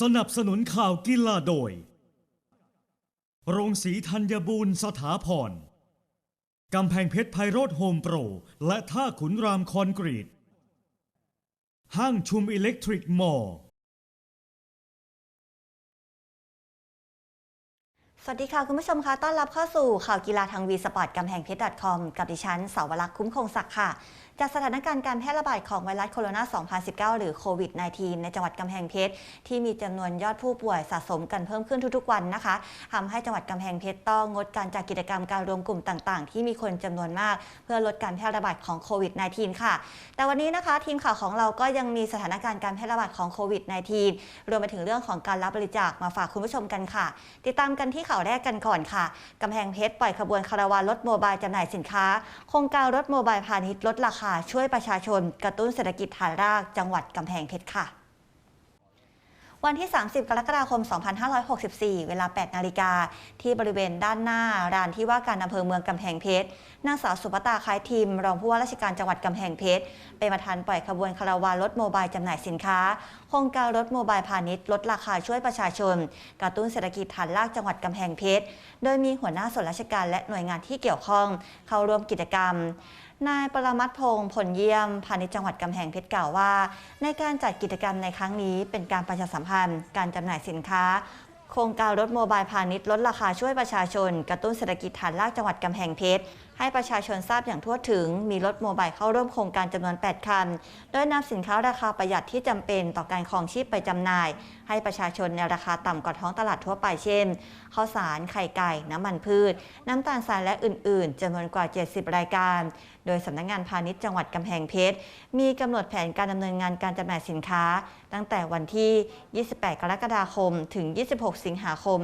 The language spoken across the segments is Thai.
สนับสนุนข่าวกีฬาโดย โรงสีธัญบูรณ์สถาพร กำแพงเพชรไพโรธโฮมโปร และท่าขุนรามคอนกรีต ห้างชุมอิเล็กทริกมอล สวัสดีค่ะ คุณผู้ชมคะต้อนรับเข้าสู่ข่าวกีฬาทางวีสปอร์ตกำแพงเพชร .com กับดิฉันเสาวรักษ์คุ้มคงศักดิ์ค่ะ จากสถานการณ์การแพร่ระบาดของไวรัสโคโรนา 2019 หรือโควิด -19 ในจังหวัดกำแพงเพชร ที่มีจำนวนยอดผู้ป่วยสะสมกันเพิ่มขึ้นทุกๆวันนะคะทำให้จังหวัดกำแพงเพชรต้องงดการจัดกิจกรรมการรวมกลุ่มต่างๆ ที่มีคนจำนวนมาก เพื่อลดการแพร่ระบาดของโควิด -19 ค่ะ แต่วันนี้นะคะทีมข่าวของเราก็ยังมีสถานการณ์การแพร่ระบาดของโควิด -19 รวมไปถึงเรื่องของการรับบริจาคมาฝากคุณผู้ชมกันค่ะ ติดตามกันที่ข่าวแรกกันก่อนค่ะ กำแพงเพชรปล่อยขบวนคาราวานรถโมบายจำหน่ายสินค้า โครงการรถโมบายพาณิชย์ลดราคาช่วยประชาชน กระตุ้นเศรษฐกิจฐานรากจังหวัดกำแพงเพชรค่ะ วันที่ 30 กรกฎาคม 2564 เวลา 8 นาฬิกา ที่บริเวณด้านหน้าร้านที่ว่าการอำเภอเมืองกำแพงเพชร นางสาวสุปตาคล้ายทิมรองผู้ว่าราชการจังหวัดกำแพงเพชร เป็นประธานปล่อยขบวนคาราวานรถโมบายจำหน่ายสินค้า โครงการรถโมบายพาณิชย์ลดราคาช่วยประชาชน กระตุ้นเศรษฐกิจฐานรากจังหวัดกำแพงเพชร โดยมีหัวหน้าส่วนราชการและหน่วยงานที่เกี่ยวข้อง เข้าร่วมกิจกรรม นายปรมัตพงศ์ผลเยี่ยมพาณิชย์จังหวัดกำแพงเพชรกล่าวว่า ในการจัดกิจกรรมในครั้งนี้ เป็นการประชาสัมพันธ์ การจำหน่ายสินค้า โครงการรถโมบายพาณิชย์ลดราคาช่วยประชาชน กระตุ้นเศรษฐกิจฐานรากจังหวัดกำแพงเพชร ให้ประชาชนทราบอย่างทั่วถึง มีรถโมบายเข้าร่วมโครงการจำนวน 8 คัน โดยนำสินค้าราคาประหยัดที่จำเป็นต่อการครองชีพไปจำหน่าย ให้ประชาชนในราคาต่ำกว่าท้องตลาดทั่วไปเช่นข้าวสาร ไข่ไก่ น้ำมันพืช น้ำตาลทรายและอื่น ๆจำนวนกว่า 70 รายการ โดยสำนักงานพาณิชย์จังหวัดกำแพงเพชร มีกำหนดแผนการดำเนินงานการจำหน่ายสินค้า ตั้งแต่วันที่ 28 กรกฎาคม ถึง 26 สิงหาคม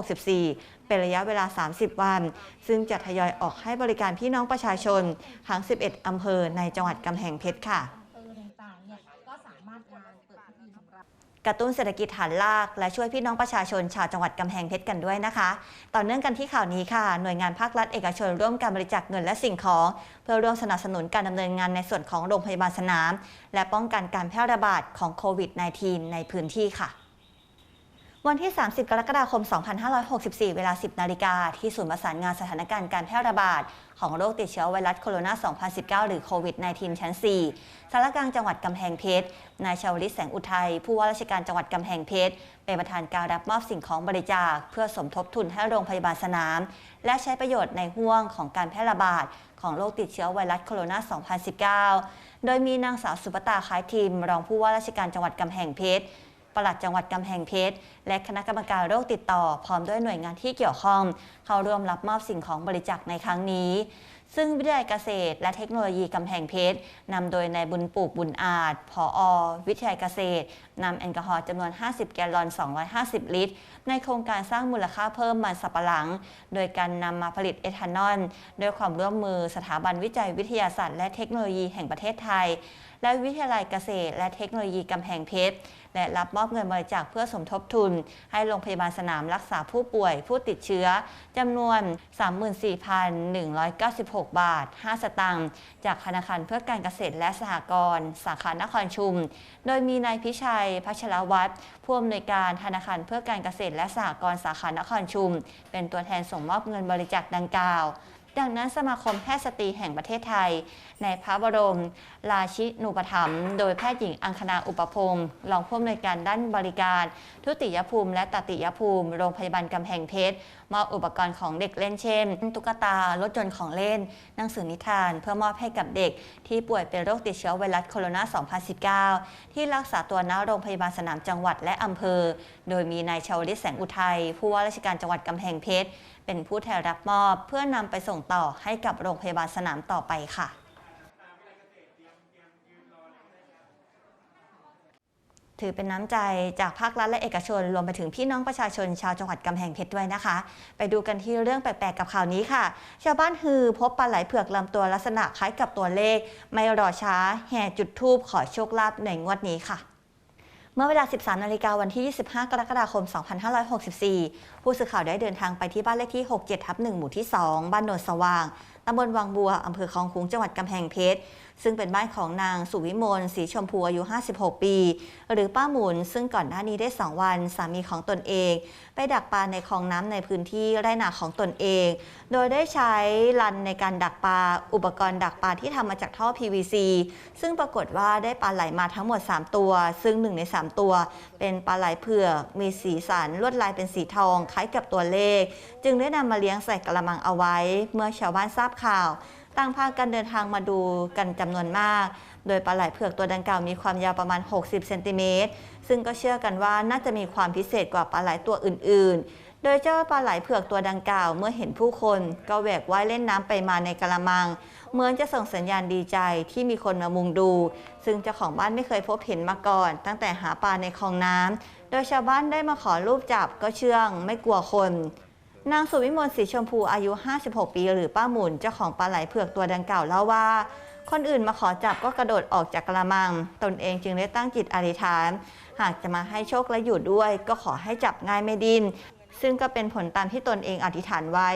2564 เป็นระยะเวลา 30 วัน ซึ่งจะทยอยออกให้บริการพี่น้องประชาชนทั้ง 11 อำเภอในจังหวัดกำแพงเพชรค่ะกระตุ้นเศรษฐกิจฐานราก และช่วยพี่น้องประชาชนชาวจังหวัดกำแพงเพชรกันด้วยนะคะ ต่อเนื่องกันที่ข่าวนี้ค่ะ หน่วยงานภาครัฐเอกชนร่วมการบริจาคเงินและสิ่งของ เพื่อร่วมสนับสนุนการดำเนินงานในส่วนของโรงพยาบาลสนาม และป้องกันการแพร่ระบาดของโควิด -19 ในพื้นที่ค่ะ วันที่ 30 กรกฎาคม 2564 เวลา 10 นาฬิกา ที่ศูนย์ประสานงานสถานการณ์การแพร่ระบาด ของโรคติดเชื้อไวรัสโคโรนา 2019 หรือโควิด -19 ชั้น 4 สารกลางจังหวัดกำแพงเพชร นายชาวลิตแสงอุทัย ผู้ว่าราชการจังหวัดกำแพงเพชร เป็นประธานการรับมอบสิ่งของบริจาค เพื่อสมทบทุนให้โรงพยาบาลสนาม และใช้ประโยชน์ในห่วงของการแพร่ระบาด ของโรคติดเชื้อไวรัสโคโรนา 2019 โดยมีนางสาวสุปตาคล้ายทิม รองผู้ว่าราชการจังหวัดกำแพงเพชร ปลัดจังหวัดกำแพงเพชร และคณะกรรมการโรคติดต่อ พร้อมด้วยหน่วยงานที่เกี่ยวข้อง เข้าร่วมรับมอบสิ่งของบริจาคในครั้งนี้ ซึ่งวิทยาลัยเกษตร และเทคโนโลยีกำแพงเพชรนำโดยนายบุญปลูกบุญอาจผอวิทยาลัยเกษตรนำแอลกอฮอล์จำนวน 50 แกลลอน 250 ลิตร ในโครงการสร้างมูลค่าเพิ่มมันสับปะหลัง โดยการนำมาผลิตเอทานอลด้วยความร่วมมือสถาบันวิจัยวิทยาศาสตร์และเทคโนโลยีแห่งประเทศไทย และวิทยาลัยเกษตร และเทคโนโลยีกำแพงเพชร และรับมอบเงินบริจาคเพื่อสมทบทุน ให้โรงพยาบาลสนามรักษาผู้ป่วย ผู้ติดเชื้อจำนวน 34,196 บาท 5 สตางค์จากธนาคารเพื่อการเกษตรและสหกรณ์สาขานครชุม โดยมีนายพิชัยพัชรวัตรผู้อำนวยการธนาคารเพื่อการเกษตรและสหกรณ์สาขานครชุม เป็นตัวแทนส่งมอบเงินบริจาคดังกล่าว ดังนั้นสมาคมแพทย์สตรีแห่งประเทศไทย ในพระบรม ราชินูปถัมภ์โดยแพทย์หญิงอังคณาอุปพงศ์รองผู้อำนวยการด้านบริการ ทุติยภูมิและตติยภูมิ โรงพยาบาลกำแพงเพชร มอบอุปกรณ์ของเด็กเล่นเช่น ตุ๊กตารถยนต์ของเล่น หนังสือนิทาน เพื่อมอบให้กับเด็ก ที่ป่วยเป็นโรคติดเชื้อไวรัสโคโรนา 2019 ที่รักษาตัวณโรงพยาบาลสนามจังหวัดและอำเภอ โดยมีนายชาวลิศแสงอุทัยผู้ว่าราชการจังหวัดกำแพงเพชรเป็นผู้แทนรับมอบ เพื่อนำไปส่งต่อให้กับโรงพยาบาลสนามต่อไปค่ะ ถือเป็นน้ำใจจากภาครัฐและเอกชน รวมไปถึงพี่น้องประชาชนชาวจังหวัดกำแพงเพชรด้วยนะคะ ไปดูกันที่เรื่องแปลกๆกับข่าวนี้ค่ะ ชาวบ้านฮือพบปลาไหลเผือกลำตัวลักษณะคล้ายกับตัวเลข ไม่รอช้าแห่จุดทูบขอโชคลาภในงวดนี้ค่ะเมื่อเวลา 13 นาฬิกาวันที่ 25 กรกฎาคม 2564 ผู้สื่อข่าวได้เดินทางไปที่บ้านเลขที่ 67 ทับ 1 หมู่ที่ 2 บ้านโนนสว่าง ตำบลวังบัว อำเภอคลองคุ้ง จังหวัดกำแพงเพชร ซึ่งเป็นบ้านของนางสุวิมลสีชมพูอายุ 56 ปี หรือป้าหมุน ซึ่งก่อนหน้านี้ได้ 2 วัน สามีของตนเอง ไปดักปลาในคลองน้ำในพื้นที่ไร่นาของตนเอง โดยได้ใช้ลันในการดักปลาอุปกรณ์ดักปลาที่ทำมาจากท่อ PVC ซึ่งปรากฏว่าได้ปลาไหลมาทั้งหมด 3 ตัว ซึ่ง 1 ใน 3 ตัว เป็นปลาไหลเผือกมีสีสันลวดลายเป็นสีทองคล้ายกับตัวเลข จึงได้นำมาเลี้ยงใส่กระมังเอาไว้ เมื่อชาวบ้านทราบข่าว ต่างพากันเดินทางมาดูกันจำนวนมาก โดยปลาไหลเผือกตัวดังกล่าวมีความยาวประมาณ 60 เซนติเมตร ซึ่งก็เชื่อกันว่าน่าจะมีความพิเศษกว่าปลาไหลตัวอื่น ๆ โดยเจ้าปลาไหลเผือกตัวดังกล่าว เมื่อเห็นผู้คนก็แหวกว่ายเล่นน้ำไปมาในกระมัง เหมือนจะส่งสัญญาณดีใจที่มีคนมามุงดู ซึ่งเจ้าของบ้านไม่เคยพบเห็นมาก่อน ตั้งแต่หาปลาในคลองน้ำโดยชาวบ้านได้มาขอรูปจับก็เชื่องไม่กลัวคน นางสุวิมลสีชมพูอายุ 56 ปีหรือป้าหมุนเจ้าของปลาไหลเผือกตัวดังกล่าวเล่าว่า คนอื่นมาขอจับก็กระโดดออกจากกระมัง ตนเองจึงได้ตั้งจิตอธิษฐาน หากจะมาให้โชคและอยู่ด้วย ก็ขอให้จับง่ายไม่ดิ้นซึ่งก็เป็นผลตามที่ตนเองอธิษฐานไว้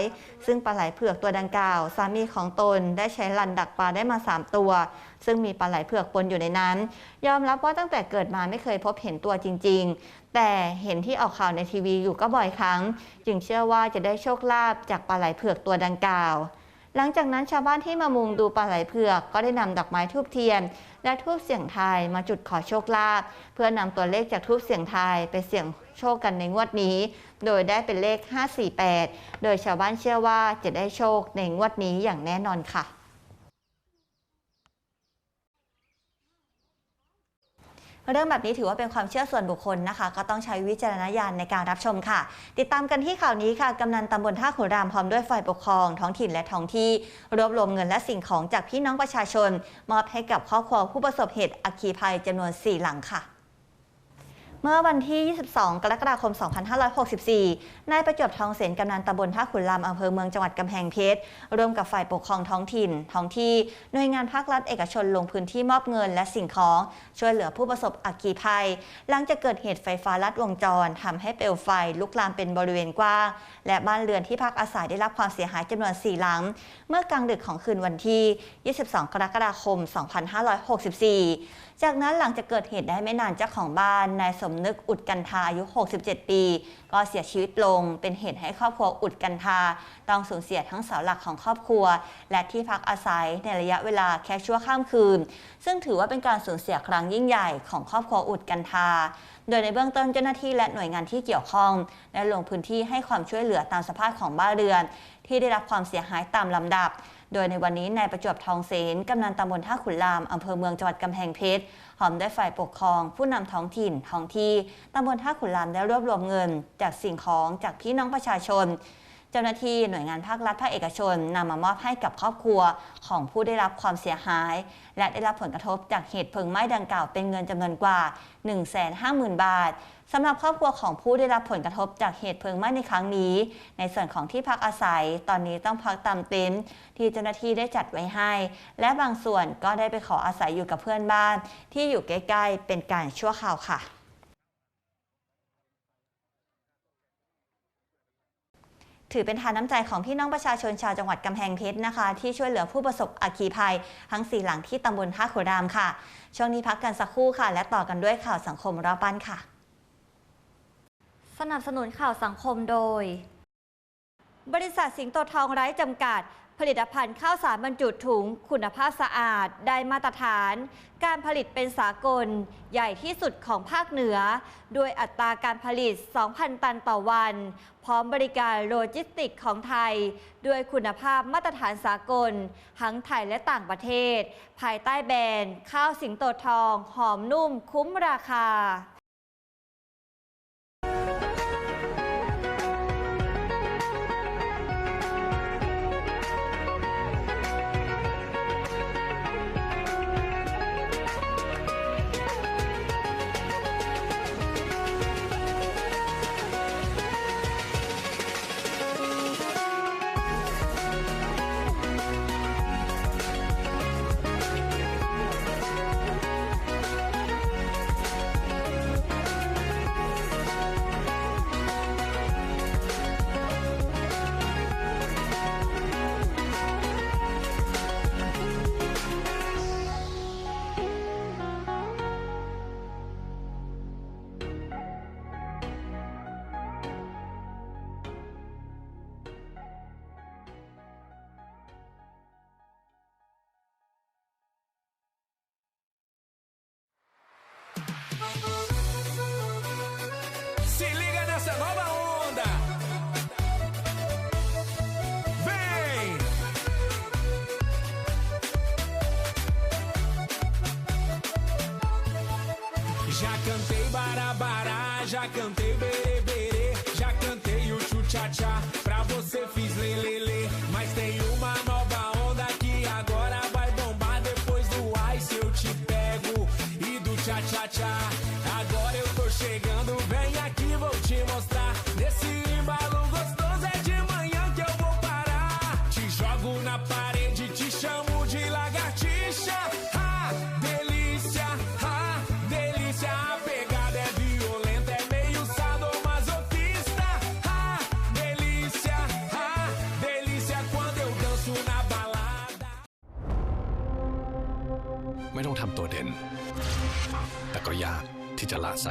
ซึ่งปลาไหลเผือกตัวดังกล่าว สามีของตนได้ใช้ลันดักปลาได้มา 3 ตัว ซึ่งมีปลาไหลเผือกปนอยู่ในนั้น ยอมรับว่าตั้งแต่เกิดมาไม่เคยพบเห็นตัวจริง ๆ แต่เห็นที่ออกข่าวในทีวีอยู่ก็บ่อยครั้ง จึงเชื่อว่าจะได้โชคลาภจากปลาไหลเผือกตัวดังกล่าว หลังจากนั้นชาวบ้านที่มามุงดูปลาไหลเผือกก็ได้นำดอกไม้ทูบเทียน และทูบเสียงทายมาจุดขอโชคลาภเพื่อนำตัวเลขจากทูบเสียงทายไปเสี่ยงโชคกันในงวดนี้ โดยได้เป็นเลข 548 โดยชาวบ้านเชื่อว่าจะได้โชคในงวดนี้อย่างแน่นอนค่ะ เรื่องแบบนี้ถือว่าเป็นความเชื่อส่วนบุคคลนะคะ ก็ต้องใช้วิจารณญาณในการรับชมค่ะ ติดตามกันที่ข่าวนี้ค่ะกำนันตำบลท่าขุนรามพร้อมด้วยฝ่ายปกครอง ท้องถิ่นและท้องที่ รวบรวมเงินและสิ่งของจากพี่น้องประชาชน มอบให้กับครอบครัวผู้ประสบเหตุอัคคีภัยจำนวน 4 หลังค่ะ เมื่อวันที่ 22 กรกฎาคม 2564 นายประจวบทองเสนกำนันตำบลท่าขุนลามอำเภอเมืองจังหวัดกำแพงเพชรร่วมกับฝ่ายปกครองท้องถิ่น ท้องที่ หน่วยงานภาครัฐเอกชนลงพื้นที่มอบเงินและสิ่งของ ช่วยเหลือผู้ประสบอัคคีภัย หลังจากเกิดเหตุไฟฟ้าลัดวงจรทำให้เปลวไฟลุกลามเป็นบริเวณกว้าง และบ้านเรือนที่พักอาศัยได้รับความเสียหายจำนวน 4 หลัง เมื่อกลางดึกของคืนวันที่ 22 กรกฎาคม 2564 จากนั้นหลังจากเกิดเหตุได้ไม่นานเจ้าของบ้านนายสมนึกอุดกันทาอายุ 67 ปี ก็เสียชีวิตลงเป็นเหตุให้ครอบครัวอุดกันทาต้องสูญเสียทั้งเสาหลักของครอบครัว และที่พักอาศัยในระยะเวลาแค่ชั่วข้ามคืน ซึ่งถือว่าเป็นการสูญเสียครั้งยิ่งใหญ่ของครอบครัวอุดกันทา โดยในเบื้องต้นเจ้าหน้าที่และหน่วยงานที่เกี่ยวข้องได้ลงพื้นที่ให้ความช่วยเหลือตามสภาพของบ้านเรือน ที่ได้รับความเสียหายตามลำดับ โดยในวันนี้นายประจวบทองเสนกำนันตำบลท่าขุนรามอำเภอเมืองจังหวัดกำแพงเพชรหอมได้ฝ่ายปกครอง ผู้นำท้องถิ่นท้องที่ตำบลท่าขุนรามได้รวบรวมเงิน จากสิ่งของจากพี่น้องประชาชน จ้าหน้าที่หน่วยงานภาครัฐภาคเอกชนนำมามอบให้กับครอบครัวของผู้ได้รับความเสียหาย และได้รับผลกระทบจากเหตุเพลิงไหม้ดังกล่าวเป็นเงินจำนวนกว่า 150,000 บาทสำหรับครอบครัวของผู้ได้รับผลกระทบจากเหตุเพลิงไหม้ในครั้งนี้ ในส่วนของที่พักอาศัย ตอนนี้ต้องพักตามเต็นท์ที่เจ้าหน้าที่ได้จัดไว้ให้ และบางส่วนก็ได้ไปขออาศัยอยู่กับเพื่อนบ้าน ที่อยู่ใกล้ ๆ เป็นการชั่วคราวค่ะ ถือเป็นทานน้ำใจของพี่น้องประชาชนชาวจังหวัดกำแพงเพชรนะคะ ที่ช่วยเหลือผู้ประสบอัคคีภัย ทั้งสี่หลังที่ตำบลท่าขุรามค่ะ ช่วงนี้พักกันสักครู่ค่ะ และต่อกันด้วยข่าวสังคมรอบบ้านค่ะ สนับสนุนข่าวสังคมโดย บริษัทสิงโตทองไร้จำกัด ผลิตภัณฑ์ข้าวสารบรรจุถุง คุณภาพสะอาด ได้มาตรฐาน การผลิตเป็นสากล ใหญ่ที่สุดของภาคเหนือ ด้วยอัตราการผลิต 2,000 ตันต่อวัน พร้อมบริการโลจิสติกของไทย ด้วยคุณภาพมาตรฐานสากล ทั้งไทยและต่างประเทศ ภายใต้แบรนด์ ข้าวสิงโตทอง หอมนุ่มคุ้มราคา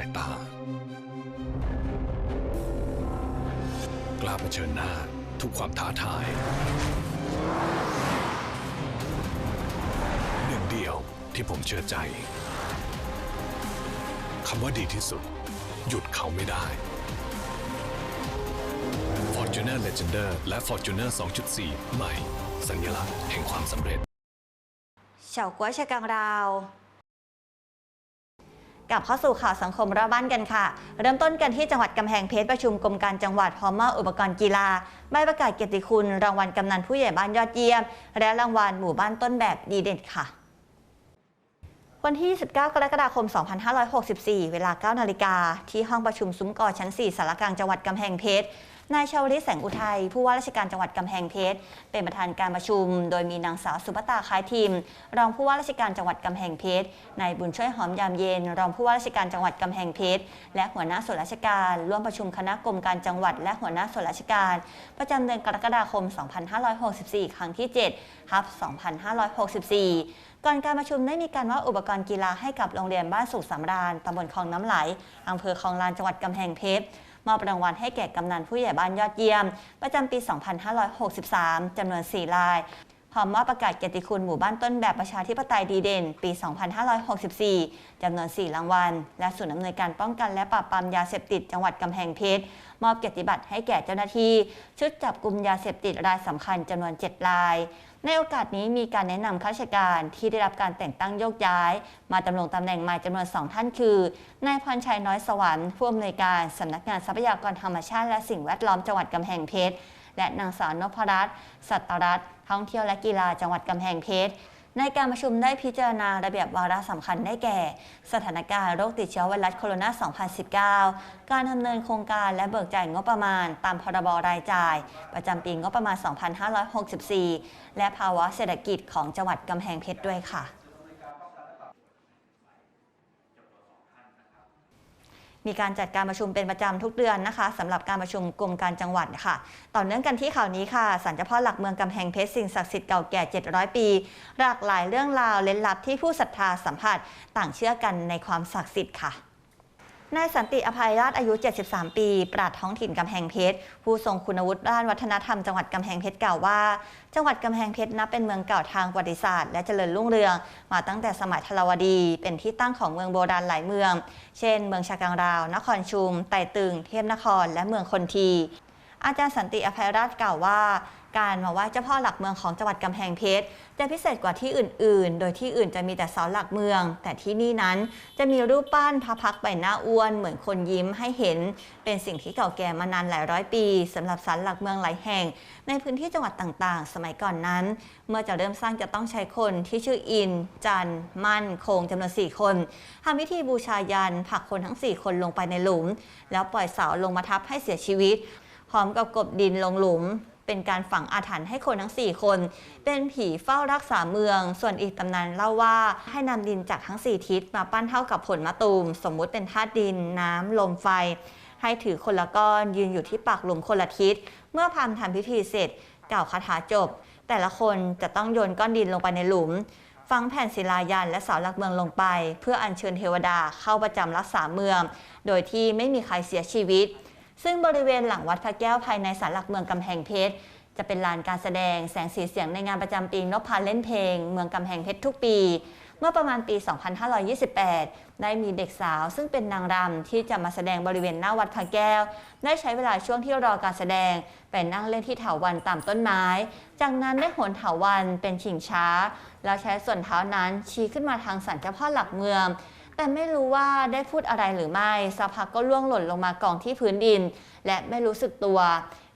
ายตา กล้าเผชิญหน้าทุกความท้าทาย หนึ่งเดียวที่ผมเชื่อใจคำว่าดีที่สุด หยุดเขาไม่ได้ Fortuner Legender และ Fortuner 2.4 ใหม่ สัญลักษณ์แห่งความสำเร็จเฉาก๊วยชะกังราว กลับเข้าสู่ข่าวสังคมรอบบ้านกันค่ะ เริ่มต้นกันที่จังหวัดกำแพงเพชรประชุมกรมการจังหวัดพร้อมมอบอุปกรณ์กีฬาใบประกาศเกียรติคุณ รางวัลกำนันผู้ใหญ่บ้านยอดเยี่ยม และรางวัลหมู่บ้านต้นแบบดีเด่นค่ะวันที่29กรกฎาคม 2564 เวลา 9 นาฬิกา ที่ห้องประชุมซุ้มกอชั้น 4 สารกลางจังหวัดกำแพงเพชร นายชาวลิตแสงอุทัยผู้ว่าราชการจังหวัดกำแพงเพชรเป็นประธานการประชุม โดยมีนางสาวสุภตาคล้ายทิมรองผู้ว่าราชการจังหวัดกำแพงเพชรนายบุญช่วยหอมยามเย็น รองผู้ว่าราชการจังหวัดกำแพงเพชรและหัวหน้าส่วนราชการ ร่วมประชุมคณะกรมการจังหวัด และหัวหน้าส่วนราชการ ประจำเดือนกรกฎาคม 2564 ครั้งที่7ทับ2564ก่อนการประชุมได้มีการมอบอุปกรณ์กีฬาให้กับโรงเรียนบ้านสุขสำราญตำบลคลองน้ำไหลอำเภอคลองลานจังหวัดกำแพงเพชร มอบรางวัลให้แก่กำนันผู้ใหญ่บ้านยอดเยี่ยม ประจำปี 2563 จำนวน 4 ราย พร้อมมอบประกาศเกียรติคุณหมู่บ้านต้นแบบประชาธิปไตยดีเด่น ปี 2564 จำนวน 4 รางวัล และศูนย์อำนวยการป้องกันและปราบปรามยาเสพติดจังหวัดกำแพงเพชร มอบเกียรติบัตรให้แก่เจ้าหน้าที่ ชุดจับกลุ่มยาเสพติดรายสำคัญจำนวน 7 ราย ในโอกาสนี้มีการแนะนำข้าราชการที่ได้รับการแต่งตั้งโยกย้าย มาดำรงตำแหน่งใหม่จำนวน 2 ท่านคือนายพรชัยน้อยสวรรค์ผู้อำนวยการสำนักงานทรัพยากรธรรมชาติและสิ่งแวดล้อมจังหวัดกำแพงเพชร และนางสาวนพรัตน์สัตรัตน์ท่องเที่ยวและกีฬาจังหวัดกำแพงเพชรในการประชุมได้พิจารณาระเบียบวาระสำคัญได้แก่ สถานการณ์โรคติดเชื้อไวรัสโคโรนา 2019 การดำเนินโครงการและเบิกจ่ายงบประมาณ ตามพรบรายจ่าย ประจำปีงบประมาณ 2564 และภาวะเศรษฐกิจของจังหวัดกำแพงเพชรด้วยค่ะ มีการจัดการประชุมเป็นประจำทุกเดือนนะคะสำหรับการประชุมกรมการจังหวัดค่ะ ต่อเนื่องกันที่ข่าวนี้ค่ะสันเจ้าพ่อหลักเมืองกำแพงเพชรสิ่งศักดิ์สิทธิ์เก่าแก่ 700 ปี หลากหลายเรื่องราวเล้นลับที่ผู้ศรัทธาสัมผัสต่างเชื่อกันในความศักดิ์สิทธิ์ค่ะ นายสันติอภัยราชอายุ 73 ปี ปราดท้องถิ่นกำแพงเพชร ผู้ทรงคุณวุฒิด้านวัฒนธรรมจังหวัดกำแพงเพชรกล่าวว่า จังหวัดกำแพงเพชรนับเป็นเมืองเก่าทางประวัติศาสตร์และเจริญรุ่งเรือง มาตั้งแต่สมัยธรวดี เป็นที่ตั้งของเมืองโบราณหลายเมือง เช่น เมืองชากังราว นครชุม ไต่ตึง เทพนคร และเมืองคนที อาจารย์สันติอภัยราชกล่าวว่า การมาไหว้เจ้าพ่อหลักเมืองของจังหวัดกำแพงเพชรจะพิเศษกว่าที่อื่น ๆ โดยที่อื่นจะมีแต่เสาหลักเมือง แต่ที่นี่นั้นจะมีรูปปั้นพระพักใบหน้าอ้วน เหมือนคนยิ้มให้เห็น เป็นสิ่งที่เก่าแก่มานานหลายร้อยปีสำหรับศาลหลักเมืองหลายแห่ง ในพื้นที่จังหวัดต่าง ๆ สมัยก่อนนั้น เมื่อจะเริ่มสร้างจะต้องใช้คนที่ชื่ออิน จัน มั่น คงจำนวน 4 คนทำพิธีบูชายันผลักคนทั้ง 4 คนลงไปในหลุม แล้วปล่อยเสาลงมาทับให้เสียชีวิต ร้อมกับกบดินลงหลุม เป็นการฝังอาถรรพ์ให้คนทั้ง 4 คน เป็นผีเฝ้ารักษาเมือง ส่วนอีกตำนานเล่าว่าให้นำดินจากทั้ง 4 ทิศมาปั้นเท่ากับผลมะตูม สมมุติเป็นธาตุดินน้ำลมไฟ ให้ถือคนละก้อนยืนอยู่ที่ปากหลุมคนละทิศ เมื่อพามทำพิธีเสร็จกล่าวคาถาจบ แต่ละคนจะต้องโยนก้อนดินลงไปในหลุมฝังแผ่นศิลายันและเสาหลักเมืองลงไป เพื่ออัญเชิญเทวดาเข้าประจำรักษาเมือง โดยที่ไม่มีใครเสียชีวิต ซึ่งบริเวณหลังวัดพระแก้วภายในศาลหลักเมืองกำแพงเพชรจะเป็นลานการแสดงแสงสีเสียงในงานประจำปีนพพาเล่นเพลง เมืองกำแพงเพชรทุกปี เมื่อประมาณปี 2528 ได้มีเด็กสาวซึ่งเป็นนางรำที่จะมาแสดงบริเวณหน้าวัดพระแก้ว ได้ใช้เวลาช่วงที่รอการแสดงไปนั่งเล่นที่เถาวันตามต้นไม้ จากนั้นได้โหนเถาวันเป็นชิงช้า แล้วใช้ส่วนเท้านั้นชี้ขึ้นมาทางสันเจ้าพ่อหลักเมือง แต่ไม่รู้ว่าได้พูดอะไรหรือไม่สักพักก็ล่วงหล่นลงมากองที่พื้นดิน และไม่รู้สึกตัว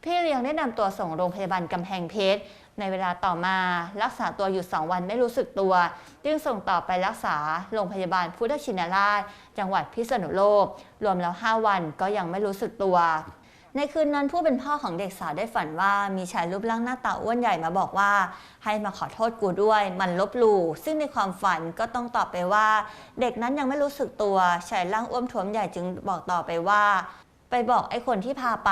พี่เลี้ยงได้นำตัวส่งโรงพยาบาลกำแพงเพชรในเวลาต่อมารักษาตัวอยู่ 2 วันไม่รู้สึกตัว จึงส่งต่อไปรักษาโรงพยาบาลพุทธชินราช จังหวัดพิษณุโลก รวมแล้ว 5 วันก็ยังไม่รู้สึกตัว ในคืนนั้นผู้เป็นพ่อของเด็กสาวได้ฝันว่ามีชายรูปร่างหน้าตาอ้วนใหญ่มาบอกว่า ให้มาขอโทษกูด้วย มันลบหลู่ซึ่งในความฝันก็ต้องตอบไปว่า เด็กนั้นยังไม่รู้สึกตัวชายร่างอ้วนท้วมใหญ่จึงบอกต่อไปว่า ไปบอกไอ้คนที่พาไป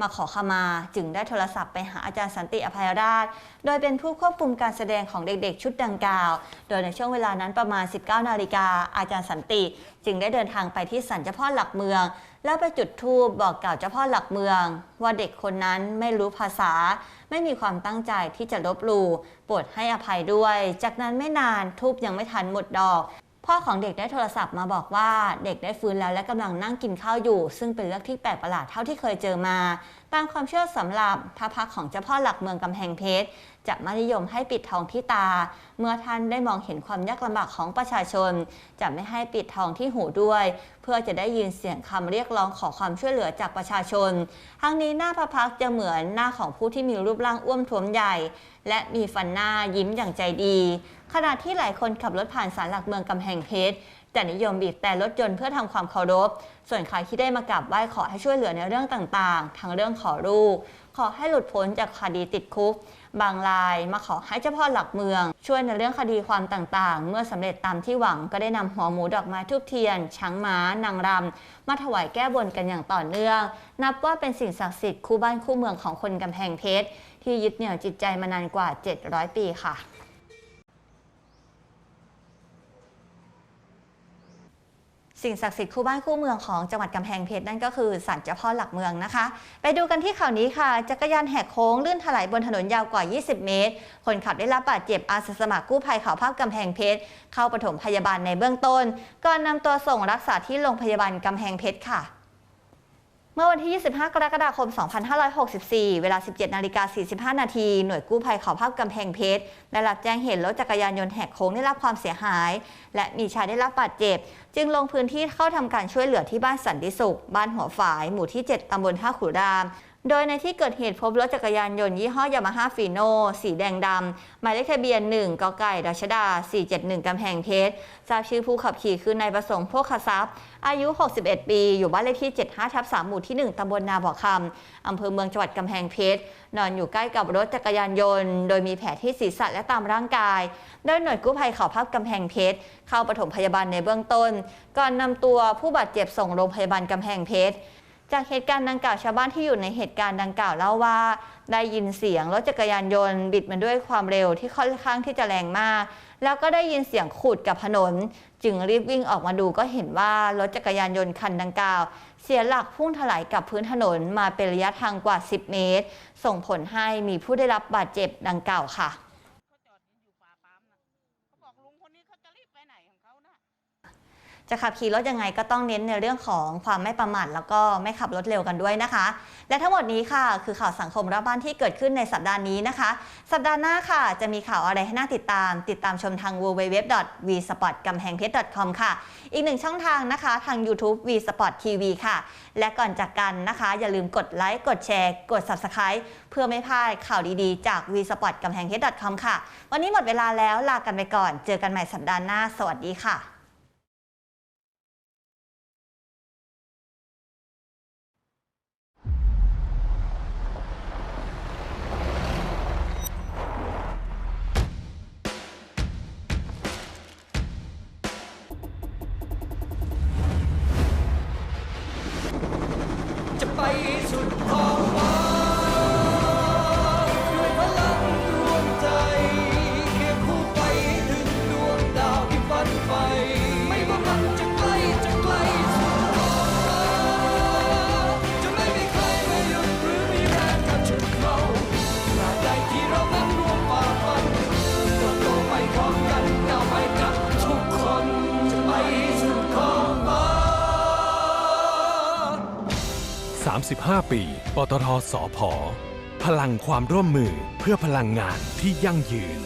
มาขอขมาจึงได้โทรศัพท์ไปหาอาจารย์สันติอภัยราช โดยเป็นผู้ควบคุมการแสดงของเด็กๆ ชุดดังกล่าว โดยในช่วงเวลานั้นประมาณ 19นาฬิกาอาจารย์สันติ จึงได้เดินทางไปที่สันเจ้าพ่อหลักเมือง แล้วไปจุดธูปบอกกล่าวเจ้าพ่อหลักเมือง ว่าเด็กคนนั้นไม่รู้ภาษา ไม่มีความตั้งใจที่จะลบหลู่โปรดให้อภัยด้วย จากนั้นไม่นานทูบยังไม่ทันหมดดอกพ่อของเด็กได้โทรศัพท์มาบอกว่าเด็กได้ฟื้นแล้วและกำลังนั่งกินข้าวอยู่ ซึ่งเป็นเรื่องที่แปลกประหลาดเท่าที่เคยเจอมา ตามความเชื่อสำหรับพระพักของเจ้าพ่อหลักเมืองกำแพงเพชร จะไม่นิยมให้ปิดทองที่ตา เมื่อท่านได้มองเห็นความยากลำบากของประชาชน จะไม่ให้ปิดทองที่หูด้วย เพื่อจะได้ยินเสียงคำเรียกร้องขอความช่วยเหลือจากประชาชน ทั้งนี้หน้าพระพักจะเหมือนหน้าของผู้ที่มีรูปร่างอ้วนท้วมใหญ่ และมีฟันหน้ายิ้มอย่างใจดี ขณะที่หลายคนขับรถผ่านศาลหลักเมืองกำแพงเพชรจะนิยมบีบแต่รถยนต์เพื่อทำความเคารพ ส่วนใครที่ได้มากราบไหว้ขอให้ช่วยเหลือในเรื่องต่างๆ ทั้งเรื่องขอลูก ขอให้หลุดพ้นจากคดีติดคุก บางรายมาขอให้เจ้าพ่อหลักเมือง ช่วยในเรื่องคดีความต่างๆ เมื่อสำเร็จตามที่หวังก็ได้นำหัวหมูดอกไม้ทุบเทียน ช้างม้านางรำมาถวายแก้บนกันอย่างต่อเนื่อง นับว่าเป็นสิ่งศักดิ์สิทธิ์คู่บ้านคู่เมืองของคนกำแพงเพชรที่ยึดเหนี่ยวจิตใจมานานกว่า 700 ปีค่ะ สิ่งศักดิ์สิทธิ์คู่บ้านคู่เมืองของจังหวัดกำแพงเพชรนั่นก็คือศาลเจ้าพ่อหลักเมืองนะคะ ไปดูกันที่ข่าวนี้ค่ะ จักรยานแหกโค้งลื่นถลายบนถนนยาวกว่า 20 เมตร คนขับได้รับบาดเจ็บอาสาสมัครกู้ภัยเขาภาพกำแพงเพชรเข้าปฐมพยาบาลในเบื้องต้น ก่อนนำตัวส่งรักษาที่โรงพยาบาลกำแพงเพชรค่ะ เมื่อวันที่ 25 กรกฎาคม 2564 เวลา 17 นาฬิกา 45 นาที หน่วยกู้ภัยเขาภาพกำแพงเพชร ได้รับแจ้งเหตุรถจักรยานยนต์แหกโค้งได้รับความเสียหาย และมีชายได้รับบาดเจ็บ จึงลงพื้นที่เข้าทำการช่วยเหลือที่บ้านสันติสุข บ้านหัวฝาย หมู่ที่ 7 ตำบลท่าขุดาม โดยในที่เกิดเหตุพบรถจักรยานยนต์ยี่ห้อยามาฮ่าฟีโนสีแดงดำหมายเลขทะเบียน 1กไก่ดชดา 471กำแพงเพชรทราบชื่อผู้ขับขี่คือนายประสงค์โภคทรัพย์ อายุ 61 ปี อยู่บ้านเลขที่ 75ทับ3หมู่ที่ 1ตำบลนาบ่อคำอำเภอเมืองจังหวัดกำแพงเพชรนอนอยู่ใกล้กับรถจักรยานยนต์ โดยมีแผลที่ศีรษะและตามร่างกาย โดยหน่วยกู้ภัยเขาพับกำแพงเพชรเข้าปฐมพยาบาลในเบื้องต้น ก่อนนำตัวผู้บาดเจ็บส่งโรงพยาบาลกำแพงเพชร จากเหตุการณ์ดังกล่าวชาวบ้านที่อยู่ในเหตุการณ์ดังกล่าวเล่าว่า ได้ยินเสียงรถจักรยานยนต์บิดมาด้วยความเร็วที่ค่อนข้างที่จะแรงมาก แล้วก็ได้ยินเสียงขูดกับถนน จึงรีบวิ่งออกมาดูก็เห็นว่ารถจักรยานยนต์คันดังกล่าว เสียหลักพุ่งถลายกับพื้นถนนมาเป็นระยะทางกว่า 10 เมตร ส่งผลให้มีผู้ได้รับบาดเจ็บดังกล่าวค่ะ จะขับขี่รถยังไงก็ต้องเน้นในเรื่องของความไม่ประมาทแล้วก็ไม่ขับรถเร็วกันด้วยนะคะ และทั้งหมดนี้ค่ะ คือข่าวสังคมรอบบ้านที่เกิดขึ้นในสัปดาห์นี้นะคะ สัปดาห์หน้าค่ะ จะมีข่าวอะไรให้น่าติดตาม ติดตามชมทาง www.vsport กำแพงเพชร .com ค่ะ อีกหนึ่งช่องทางนะคะ ทาง YouTube vsport tv ค่ะ และก่อนจากกันนะคะ อย่าลืมกดไลค์กดแชร์ กด subscribe เพื่อไม่พลาดข่าวดีๆ จาก vsport กำแพงเพชร .com ค่ะ วันนี้หมดเวลาแล้วลากันไปก่อน เจอกันใหม่สัปดาห์หน้า สวัสดีค่ะ 5 ปี ปตทสอพอพลังความร่วมมือเพื่อพลังงานที่ยั่งยืน